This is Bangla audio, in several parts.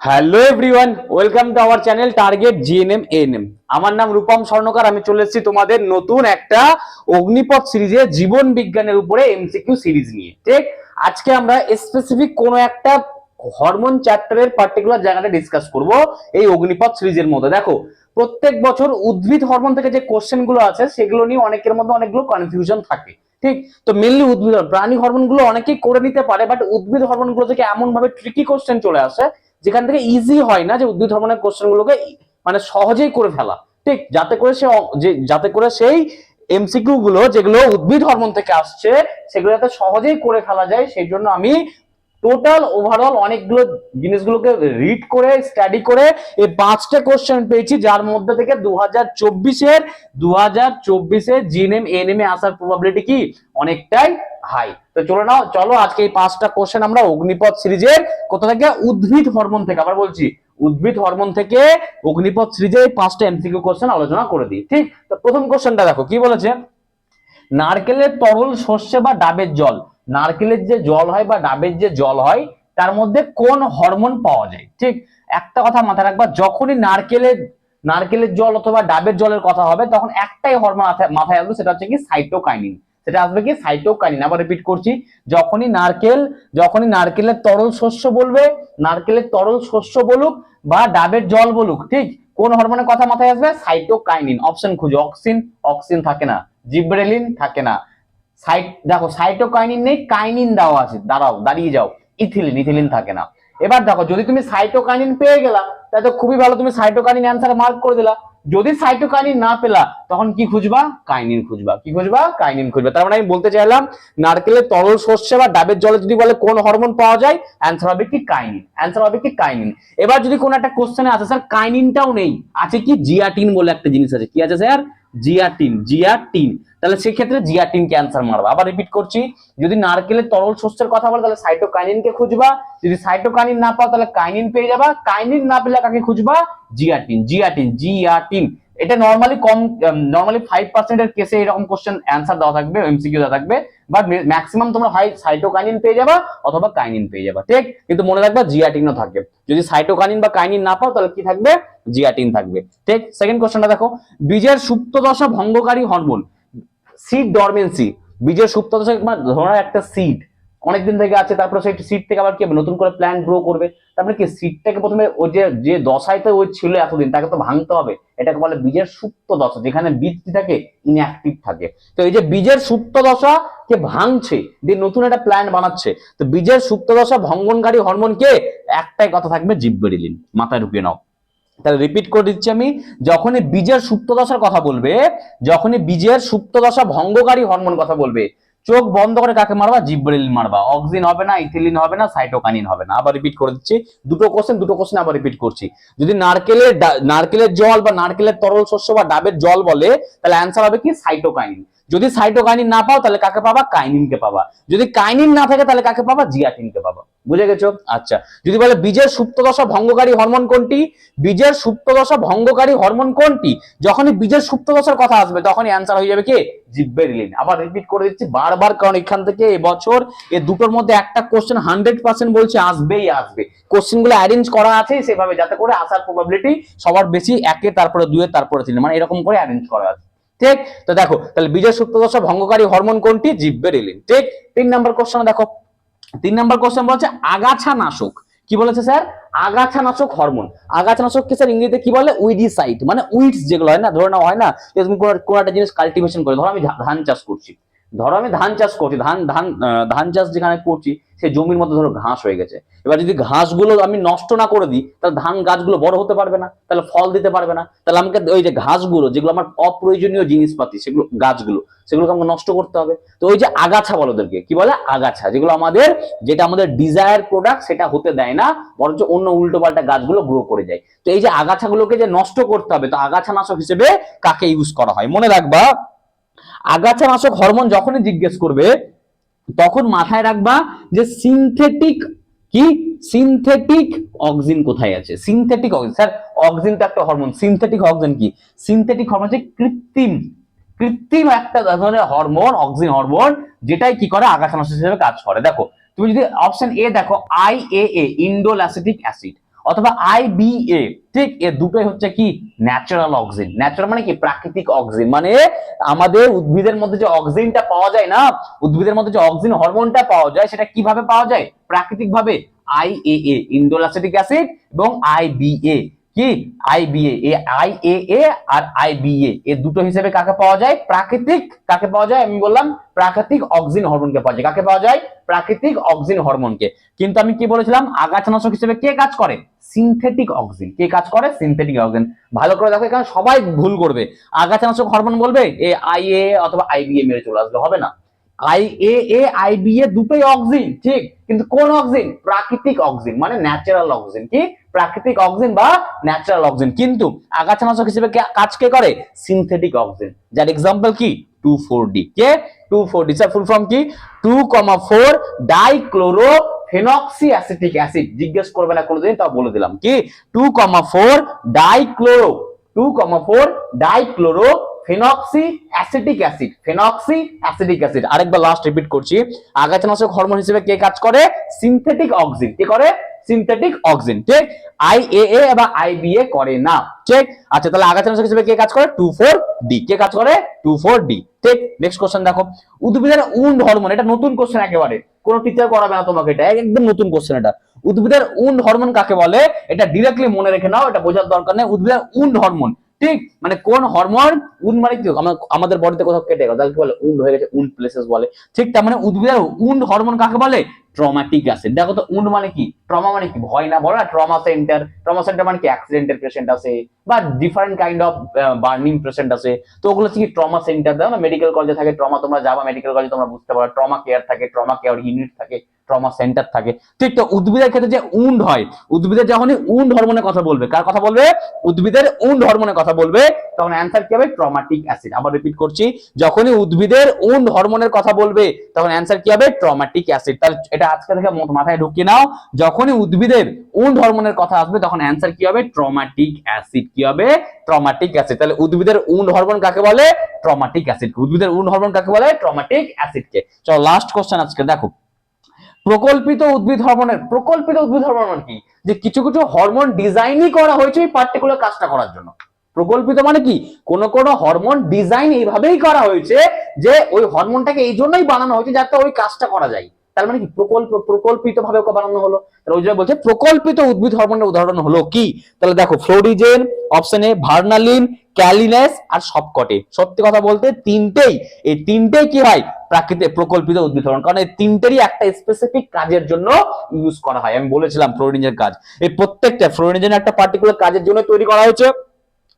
Hello everyone welcome to our channel target GNM ANM আমার নাম রূপম স্বর্ণকার। আমি চলে এসেছি তোমাদের নতুন একটা অগ্নিপথ সিরিজে, জীবন বিজ্ঞানের উপরে এমসিকিউ সিরিজ নিয়ে, ঠিক? আজকে আমরা স্পেসিফিক কোনো একটা হরমোন চ্যাপ্টারের পার্টিকুলার জায়গাটা ডিসকাস করব এই অগ্নিপথ সিরিজের মধ্যে। দেখো, প্রত্যেক বছর উদ্ভিদ হরমোন থেকে যে কোশ্চেনগুলো আছে, সেগুলো নিয়ে অনেকের মধ্যে অনেকগুলো কনফিউশন থাকে, ঠিক? তো মেনলি উদ্ভিদ, প্রাণী হরমোনগুলো অনেকেই করে নিতে পারে বাট উদ্ভিদ হরমোনগুলো থেকে এমন ভাবে ট্রিকি কোশ্চেন চলে আসে যেখান থেকে ইজি হয় না যে উদ্ভিদ হরমোনের কোশ্চেনগুলোকে মানে সহজেই করে ফেলা। ঠিক, যাতে করে সে যাতে করে সেই এমসিকিউ গুলো যেগুলো উদ্ভিদ হরমোন থেকে আসছে সেগুলো যাতে সহজেই করে ফেলা যায়, সেই জন্য আমি টোটাল ওভারঅল অনেকগুলো জিনিসগুলোকে রিড করে স্টাডি করে এই পাঁচটা কোশ্চেন পেয়েছি, যার মধ্যে থেকে দু হাজার চব্বিশের দু হাজার চব্বিশের জিএনএম এনএম এ আসার প্রবাবিলিটি কি? অনেকটাই হাই তো চলো নাও, চলো আজকে এই পাঁচটা কোশ্চেন আমরা অগ্নিপথ সিরিজের কোথা থেকে? উদ্ভিদ হরমোন থেকে, আবার বলছি, উদ্ভিদ হরমোন থেকে অগ্নিপথ সিরিজের পাঁচটা এমসিকিউ কোশ্চেন আলোচনা করে দিই, ঠিক? তো প্রথম কোশ্চেনটা দেখো, কি বলেছে? নারকেলের তরল শস্যে বা ডাবের জল নারকেলের যে জল হয় বা ডাবের যে জল হয়, তার মধ্যে কোন হরমোন পাওয়া যায়? ঠিক? একটা কথা মাথায় রাখবা, যখনই নারকেলের নারকেলের জল অথবা ডাবের জলের কথা হবে, তখন একটাই হরমোন মাথায় আসবে, সেটা হচ্ছে কি সাইটোকাইনিন সেটা আসবে কি সাইটোকাইনিন আবার রিপিট করছি, যখনই নারকেল, যখনই নারকেলের তরল শস্য বলবে, নারকেলের তরল শস্য বলুক বা ডাবের জল বলুক, ঠিক? কোন হরমোনের কথা মাথায় আসবে? সাইটোকাইনিন অপশন খুঁজো অক্সিন অক্সিন থাকে না জিব্রেলিন থাকে না। সাইট দেখো সাইটোকাইনিন নেই কাইনিন দেওয়া আছে। দাঁড়াও, দাঁড়িয়ে যাও। ইথিলিন ইথিলিন থাকে না। এবার দেখো, যদি তুমি সাইটোকাইনিন পেয়ে গেলা, তাহলে তো খুবই ভালো, তুমি সাইটোকাইনিন অ্যান্সার মার্ক করে দিলা। যদি সাইটোকাইনিন না পেলা, তখন কি খুঁজবা? কাইনিন খুঁজবা। কি খুঁজবা? কাইনিন খুঁজবা। তার মানে আমি বলতে চাইলাম, নারকেলের তরল শস্যে বা ডাবের জলে যদি বলে কোন হরমোন পাওয়া যায় অ্যান্সার হবে কি কাইনিন অ্যান্সার হবে কি কাইনিন এবার যদি কোন একটা কোশ্চেনে আছে স্যার কাইনিনটাও নেই। আছে কি? জিয়াটিন বলে একটা জিনিস আছে। কি আছে স্যার জিয়াটিন জিয়াটিন। তাহলে সেক্ষেত্রে জিয়াটিন কে অ্যান্সার মারবা। আবার রিপিট করছি, যদি নারকেলের তরল শস্যের কথা বলে, তাহলে সাইটোকাইনিন কে খুঁজবা। যদি সাইটোকাইনিন না পাও, তাহলে কাইনিন পেয়ে যাবা। কাইনিন না পেলে কাকে খুঁজবা? Zeatin zeatin zeatin. এটা নর্মালি কম নর্মালি ফাইভ পার্সেন্টের কেসে এরকম কোশ্চেন অ্যান্সার দেওয়া থাকবে এমসিকিউ দেওয়া থাকবে বাট ম্যাক্সিমাম তোমরা হয় সাইটোকাইনিন পেয়ে যাবা অথবা কাইনিন পেয়ে যাবা, ঠিক? কিন্তু মনে রাখবা জিয়াটিনও থাকবে যদি সাইটোকাইনিন বা কাইনিন না পাও, তাহলে কি থাকবে? জিয়াটিন থাকবে, ঠিক? সেকেন্ড কোশ্চেনটা দেখো, বীজের সুপ্ত দশা ভঙ্গকারী হরমোন সিড ডরমেন্সি বীজের সুপ্ত দশা ধরো একটা সিড অনেকদিন থেকে আছে, তারপরে সেই সিট থেকে আবার কি হবে? নতুন করে প্ল্যান গ্রো করবে। তারপরে কি সিটটাকে প্রথমে ওই যে যে দশায় তো ওই ছিল এতদিন, তাকে তো ভাঙতে হবে। এটাকে বলে বীজের সুপ্ত দশা, যেখানে বীজটি থাকে ইনঅ্যাক্টিভ থাকে। তো এই যে বীজের সুপ্ত দশা কে ভাঙছে, দিয়ে নতুন একটা প্ল্যান বানাচ্ছে, তো বীজের সুপ্ত দশা, ভঙ্গনকারী হরমোন কে একটাই কথা থাকবে জিব্বেরিলিন মাথায় ঢুকিয়ে নাও। তাহলে রিপিট করে দিচ্ছি আমি, যখনই বীজের সুপ্ত দশার কথা বলবে, যখনই বীজের সুপ্ত দশা, ভঙ্গকারী হরমোন কথা বলবে চোখ বন্ধ করে কাকে মারবা? জিব্রেলিন মারবা। অক্সিন হবে না, ইথিলিন হবে না সাইটোকানিন হবে না। আবার রিপিট করে দিচ্ছি। দুটো কোশ্চেন দুটো কোশ্চেন আবার রিপিট করছি। যদি নারকেলের নারকেলের জল বা নারকেলের তরল শস্য বা ডাবের জল বলে, তাহলে অ্যান্সার হবে কি? সাইটোকাইনিন। যদি সাইটোকাইনিন না পাও, তাহলে কাকে পাবা? কাইনিনকে পাবা। যদি কাইনিন না থাকে, তাহলে কাকে পাবা? জিয়াটিনকে পাবা। বুঝে গেছো? আচ্ছা যদি বলে বীজের সুপ্তদশা ভঙ্গকারী হরমোন কোনটি? বীজের সুপ্তদশা ভঙ্গকারী হরমোন কোনটি? যখনই বীজের সুপ্তদশার কথা আসবে, তখনই অ্যান্সার হয়ে যাবে কি? জিব্বেরিলিন আবার রিপিট করে দিচ্ছি বারবার, কারণ এখান থেকে এবছর এ দুটোর মধ্যে একটা কোশ্চেন হান্ড্রেড পার্সেন্ট বলছে, আসবেই আসবে। কোশ্চেনগুলো অ্যারেঞ্জ করা আছে সেভাবে, যাতে করে আসার প্রবাবিলিটি সবার বেশি, একে, তারপরে দুয়ে, তারপরে তিন মানে এরকম করে অ্যারেঞ্জ করা আছে। ঠিক? তো দেখো, তাহলে বীজের সুপ্তদশা ভঙ্গকারী হরমোন কোনটি? জিব্বেরিলিন ঠিক? তিন নম্বর কোশ্চেন দেখো। তিন নম্বর কোশ্চেন বলছে আগাছা নাশক কি বলেছে স্যার আগাছা নাশক হরমোন আগাছা নাশক কি স্যার ইংরেজিতে কি বলে? উইডিসাইড মানে উইডস যেগুলো হয় না, ধরে নাও হয় না তুমি কোনো একটা জিনিস কাল্টিভেশন করে, ধরো আমি ধান চাষ করছি। ধরো আমি ধান চাষ করছি, ধান ধান ধান চাষ যেখানে করছি সেই জমির মধ্যে ধরো ঘাস হয়ে গেছে। এবার যদি ঘাসগুলো আমি নষ্ট না করে দিই, তাহলে ধান গাছগুলো বড় হতে পারবে না, তাহলে ফল দিতে পারবে না। তাহলে আমাকে ওই যে ঘাসগুলো, যেগুলো আমার অপ্রয়োজনীয় জিনিসপাতি, সেগুলো, গাছগুলো, সেগুলোকে আমাকে নষ্ট করতে হবে। তো ওই যে আগাছা বলো ওদেরকে, কি বলে? আগাছা, যেগুলো আমাদের, যেটা আমাদের ডিজায়ার প্রোডাক্ট সেটা হতে দেয় না, বরঞ্চ অন্য উল্টো পাল্টা গাছগুলো গ্রো করে যায়। তো এই যে আগাছাগুলোকে যে নষ্ট করতে হবে, তো আগাছা নাশক হিসেবে কাকে ইউজ করা হয়? মনে রাখবা আগাছা নাশক হরমোন যখনই জিজ্ঞেস করবে, তখন মাথায় রাখবা যে সিনথেটিক কি? সিনথেটিক অক্সিন কোথায় আছে? সিনথেটিক অক্সিন স্যার অক্সিন তো একটা হরমোন। সিনথেটিক অক্সিন কি? সিনথেটিক হরমোন হচ্ছে কৃত্রিম। কৃত্রিম একটা ধরনের হরমোন অক্সিন হরমোন, যেটাই কি করে? আগাছানাশক হিসেবে কাজ করে। দেখো, তুমি যদি অপশন এ দেখো I A A acetic acid. অথবা আইবিএ ঠিক? এ দুটোই হচ্ছে কি? ন্যাচারাল অক্সিজেন ন্যাচারাল মানে কি? প্রাকৃতিক অক্সিজেন মানে আমাদের উদ্ভিদের মধ্যে যে অক্সিজেনটা পাওয়া যায় না, উদ্ভিদের মধ্যে যে অক্সিজেন হরমোনটা পাওয়া যায়, সেটা কীভাবে পাওয়া যায়? প্রাকৃতিক ভাবে আইএএ ইন্ডোলাসেটিক অ্যাসিড এবং আইবিএ কি? আইবিএ এ আইএএ আর আইবিএ এ দুটো হিসেবে কাকে পাওয়া যায়? প্রাকৃতিক। কাকে পাওয়া যায়? আমি বললাম প্রাকৃতিক অক্সিজেন হরমোনকে পাওয়া যায়। কাকে পাওয়া যায়? প্রাকৃতিক অক্সিজেন হরমোনকে। কিন্তু আমি কি বলেছিলাম? আগাছানাশক হিসেবে কে কাজ করে? Synthetic oxygen. কে কাজ করে? Synthetic oxygen. ভালো করে দেখো এখানে সবাই ভুল করবে। আগাছানাশক হরমোন বলবে, এ আইএ অথবা আইবিএ মেরে চলে আসলে হবে না। I A A I B A দুটোই অক্সিজেন ঠিক? কিন্তু কোন অক্সিজেন প্রাকৃতিক অক্সিজেন মানে ন্যাচারাল অক্সিজেন কি? প্রাকৃতিক অক্সিজেন বা ন্যাচারাল অক্সিজেন কিন্তু আগাছানাশক হিসেবে কাজ কে করে? সিনথেটিক অক্সিজেন যার এক্সাম্পল কি? টু ফোর ডি কে? Two four D sir full form কি? Two comma four dichloro phenoxy acetic acid জিজ্ঞেস করবে না কোনোদিন তাও বলে দিলাম, কি? Two comma four dichloro two comma four dichloro phenoxy acetic acid, phenoxy acetic acid. আরেকবার লাস্ট রিপিট করছি। আগাছানাশক হরমোন হিসেবে কে কাজ করে? সিনথেটিক অক্সিজেন কে করে? সিনথেটিক অক্সিজেন ঠিক? আইএএ বা আইবিএ করে না, ঠিক? আচ্ছা তাহলে আগাছানাশক হিসেবে কে কাজ করে? টু ফোর ডি কে কাজ করে? টু ফোর ডি ঠিক? নেক্সট কোশ্চেন দেখো। উদ্ভিদের উন্ড হরমোন এটা নতুন কোশ্চেন একেবারে। কোন টিচার করাবে না তোমাকে এটা, একদম নতুন কোশ্চেন এটা। উদ্ভিদের উন্ড হরমোন কাকে বলে? এটা ডিরেক্টলি মনে রেখে নাও, এটা বোঝার দরকার নেই। উদ্ভিদের উন্ড হরমোন ঠিক? মানে কোন হরমোন উন মানে কি আমাদের বডিতে কোথাও কেটে গেল। তাহলে কি বলে? উন্ড হয়ে গেছে উন্ড প্লেসেস বলে। ঠিক, তার মানে উদ্ভিদের উন্ড হরমোন কাকে বলে? ট্রমাটিক অ্যাসিড দেখো তো উন্ড মানে কি? ট্রমা মানে কি? ভয় না বলো না ট্রমা সেন্টার ট্রমা সেন্টার মানে কি? অ্যাক্সিডেন্টের পেশেন্ট আছে, বা different kind of burning patient আছে। তো ওগুলো কি ট্রমা সেন্টার দাও না মেডিকেল কলেজে থাকে ট্রমা তোমরা যাবা মেডিকেল কলেজে তোমরা বুঝতে পারো। ট্রমা কেয়ার থাকে ট্রমা কেয়ার ইউনিট থাকে। ট্রমা সেন্টার থাকে। ঠিক তো উদ্ভিদের ক্ষেত্রে যে উন্ড হয়, উদ্ভিদের যখনই উন্ড হরমোনের কথা বলবে, কার কথা বলবে? উদ্ভিদের উন্ড হরমোনের কথা বলবে, তখন অ্যান্সার কি হবে? ট্রমাটিক অ্যাসিড আবার রিপিট করছি, যখনই উদ্ভিদের উন্ড হরমোনের কথা বলবে, তখন অ্যান্সার কি হবে? ট্রমাটিক অ্যাসিড তাহলে এটা আজকে থেকে মাথায় ঢুকিয়ে নাও, যখনই উদ্ভিদের উন্ড হরমোনের কথা আসবে, তখন অ্যান্সার কি হবে? ট্রমাটিক অ্যাসিড কি হবে? ট্রমাটিক অ্যাসিড তাহলে উদ্ভিদের উন্ড হরমোন কাকে বলে? ট্রমাটিক অ্যাসিড উদ্ভিদের উন্ড হরমোন কাকে বলে? ট্রমাটিক অ্যাসিডকে চলো লাস্ট কোশ্চেন আজকে, দেখো। প্রকল্পিত উদ্ভিদ হরমোনের, প্রকল্পিত উদ্ভিদ হরমোন মানে কি? যে কিছু কিছু হরমোন ডিজাইনই করা হয়েছে এই পার্টিকুলার কাজটা করার জন্য। প্রকল্পিত মানে কি? কোন কোন হরমোন ডিজাইন এইভাবেই করা হয়েছে যে ওই হরমোনটাকে এই জন্যই বানানো হয়েছে যাতে ওই কাজটা করা যায়। তার মানে কি? প্রকল্প প্রকল্পিত ভাবে বানানো হলো। তাহলে ওই বলছে, প্রকল্পিত উদ্ভিদ হরমোনের উদাহরণ হলো কি? তাহলে দেখো, ফ্লোরিজেন, অপশন এ ভার্নালিন, ক্যালিনেস আর সবকটে। সত্যি কথা বলতে তিনটেই, এই তিনটেই কি হয়? প্রাকৃতিক প্রকল্পিত উদ্ভিদ হরমোন। কারণ এই তিনটেরই একটা স্পেসিফিক কাজের জন্য ইউজ করা হয়। আমি বলেছিলাম ফ্লোরিজের কাজ। এই প্রত্যেকটা ফ্লোরিজেন একটা পার্টিকুলার কাজের জন্য তৈরি করা হয়েছে।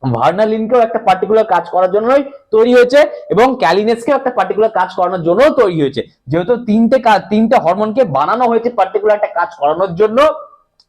ভার্নালিনকেও একটা পার্টিকুলার কাজ করার জন্যই তৈরি হয়েছে এবং ক্যালিনেসকেও একটা পার্টিকুলার কাজ করানোর জন্য তৈরি হয়েছে। যেহেতু তিনটে তিনটে হরমোনকে বানানো হয়েছে পার্টিকুলার একটা কাজ করানোর জন্য,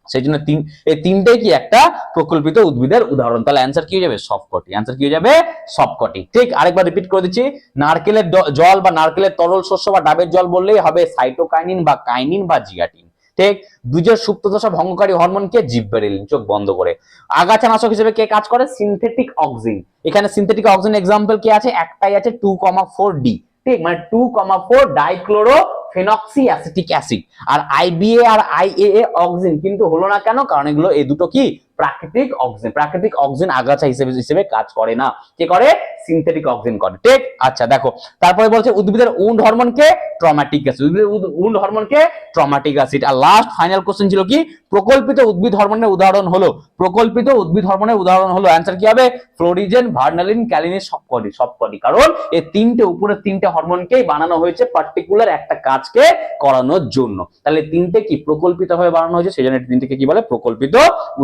সেই জন্য তিন এই তিনটেই কি একটা প্রকল্পিত উদ্ভিদের উদাহরণ। তাহলে অ্যান্সার কি হয়ে যাবে? সবকটি। অ্যান্সার কি হয়ে যাবে? সবকটি। ঠিক, আরেকবার রিপিট করে দিচ্ছি। নারকেলের জল বা নারকেলের তরল শস্য বা ডাবের জল বললেই হবে সাইটোকাইনিন বা কাইনিন বা জিয়াটিন ঠিক দুজের সুপ্তদশা ভঙ্গকারী হরমোনকে জিব্বেরিলিন চোখ বন্ধ করে। আগাছা নাশক হিসেবে কে কাজ করে? সিনথেটিক অক্সিন এখানে সিনথেটিক অক্সিন এক্সাম্পল কি আছে? একটাই আছে টু কমা ফোর ডি ঠিক? মানে two comma four dichloro phenoxy acetic acid আর আইবিএ আর আইএএ অক্সিন কিন্তু হলো না কেন? কারণ এগুলো, এই দুটো কি? প্রাকৃতিক অক্সিজেন প্রাকৃতিক অক্সিজেন আগাছা হিসেবে হিসেবে কাজ করে না। কে করে? সিনথেটিক অক্সিজেন করে। ঠিক? আচ্ছা দেখো। তারপরে বলছে উদ্ভিদের উন্ড হরমোনকে ট্রমাটিক অ্যাসিড উদ্ভিদের উন্ড হরমোনকে ট্রমাটিক অ্যাসিড আর লাস্ট ফাইনাল কোশ্চেন ছিল কি? প্রকল্পিত উদ্ভিদ হরমোনের উদাহরণ হলো। প্রকল্পিত উদ্ভিদ হরমোনের উদাহরণ হলো। অ্যান্সার কি হবে? ফ্লোরিজেন ভার্নালিন ক্যালিনিন সবকটি সবকটি কারণ এই তিনটে উপরের তিনটে হরমোনকেই বানানো হয়েছে পার্টিকুলার একটা কাজকে করানোর জন্য। তাহলে তিনটে কি প্রকল্পিত ভাবে বানানো হয়েছে? সেই জন্য তিনটেকে কি বলে? প্রকল্পিত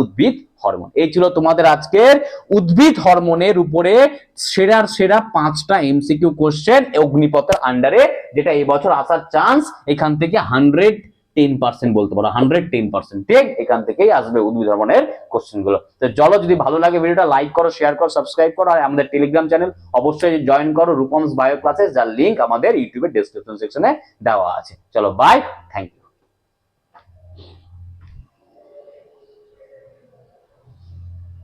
উদ্ভিদ হরমোন এই ছিল তোমাদের আজকের উদ্ভিদ হরমোনের উপরে সেরার সেরা পাঁচটা এমসিকিউ কোশ্চেন অগ্নিপথের আন্ডারে যেটা এই বছর আসার চান্স এখান থেকে হান্ড্রেড টেন পার্সেন্ট বলতে পারো হান্ড্রেড টেন পার্সেন্ট ঠিক? এখান থেকেই আসবে উদ্ভিদ হরমোনের কোশ্চেনগুলো। তো চলো, যদি ভালো লাগে ভিডিওটা লাইক করো শেয়ার করো সাবস্ক্রাইব করো, আর আমাদের টেলিগ্রাম চ্যানেল অবশ্যই জয়েন করো রূপমস বায়ো ক্লাসেস যার লিংক আমাদের ইউটিউবের ডেসক্রিপশন সেকশনে দেওয়া আছে। চলো বাই থ্যাংক ইউ